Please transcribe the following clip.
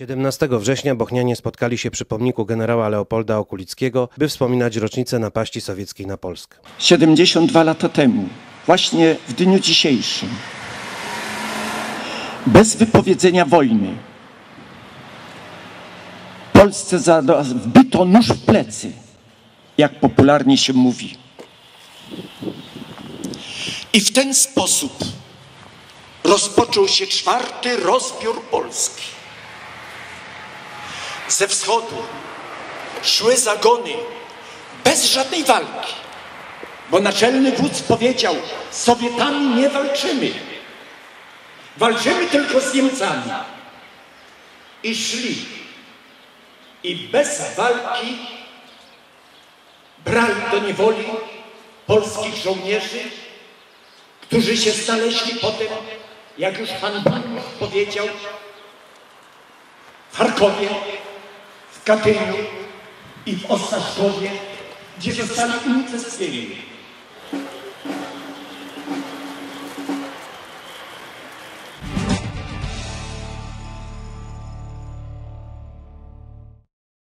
17 września Bochnianie spotkali się przy pomniku generała Leopolda Okulickiego, by wspominać rocznicę napaści sowieckiej na Polskę. 72 lata temu, właśnie w dniu dzisiejszym, bez wypowiedzenia wojny, Polsce wbito nóż w plecy, jak popularnie się mówi. I w ten sposób rozpoczął się czwarty rozbiór Polski. Ze wschodu szły zagony bez żadnej walki, bo naczelny wódz powiedział: z Sowietami nie walczymy, walczymy tylko z Niemcami. I szli. I bez walki brali do niewoli polskich żołnierzy, którzy się znaleźli potem, jak już pan Baniusz powiedział, w Charkowie, w Katyniu i w Ostaszkowie, gdzie zostali unicestwieni.